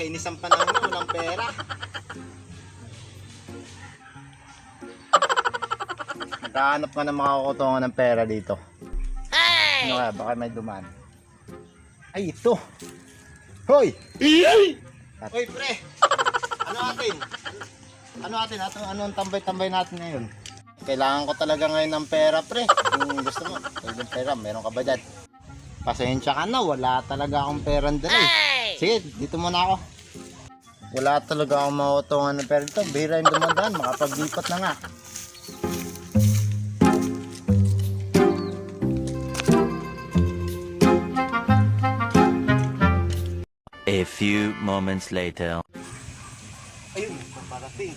Nakakainis ang panahon mo, walang pera. Naghahanap ka ng mga kukutungan ng pera dito. Ano kaya? Baka may duman. Ay, ito. Hoy! Hoy, pre! Ano atin? Ano atin? Ato, ano ang tambay-tambay natin ngayon? Kailangan ko talaga ngayon ng pera, pre. Kung gusto mo, pwede ng pera. Meron ka ba dyan? Pasensya ka na, wala talaga akong perang dala eh. Sige, dito muna ako. Wala talaga akong makutungan ng pera dito. Bira yung dumadaan, makapaglipat na nga. A few moments later. Ayun, paparating.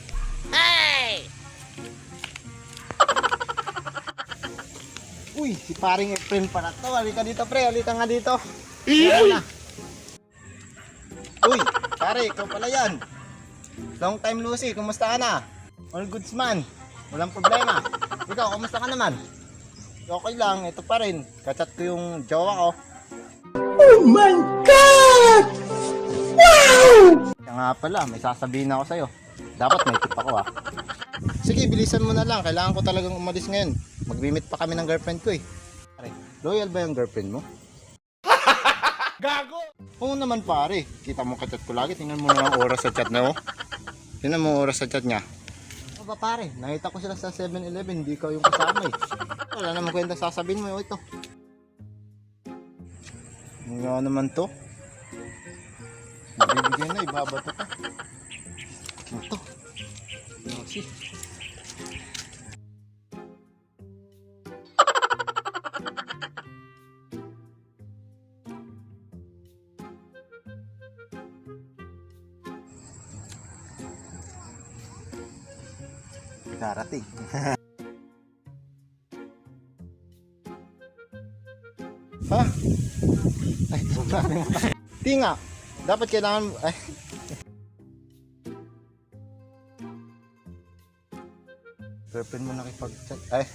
Uy, si paring Efren pala to. Halika dito, pre. Halika nga dito. Halika na. Pare, ikaw pala yan. Long time Lucy, kumusta ka na? All goods man. Walang problema. Ikaw, kumusta ka naman? Okay lang, ito pa rin. Kachat ko yung jowa ko. Oh my God! Wow! Kaya nga pala, may sasabihin ako sa'yo. Dapat may tip ako ah. Sige, bilisan mo na lang. Kailangan ko talagang umalis ngayon. Mag-meet pa kami ng girlfriend ko eh. Pare, loyal ba yung girlfriend mo? Gago! Oo naman pare. Kita mo ka-chat ko lagi. Tingnan mo na ang oras sa chat na oh. Tingnan mo ang oras sa chat niya. Ano ba pare? Nakita ko sila sa 7-Eleven. Hindi ka yung kasama eh. Wala naman kwenta sasabihin mo. Oh, ito. Ano nga naman to? Bibigyan na. Ibabato ka. Darating. ha? Ay, sabi mo. Di nga. Dapat kailangan... Ay. Girlfriend mo nakipag-chat. Ay.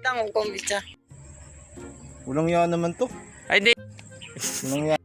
Tango ko bisa. Walang yan naman to. Ay, di. Walang yan.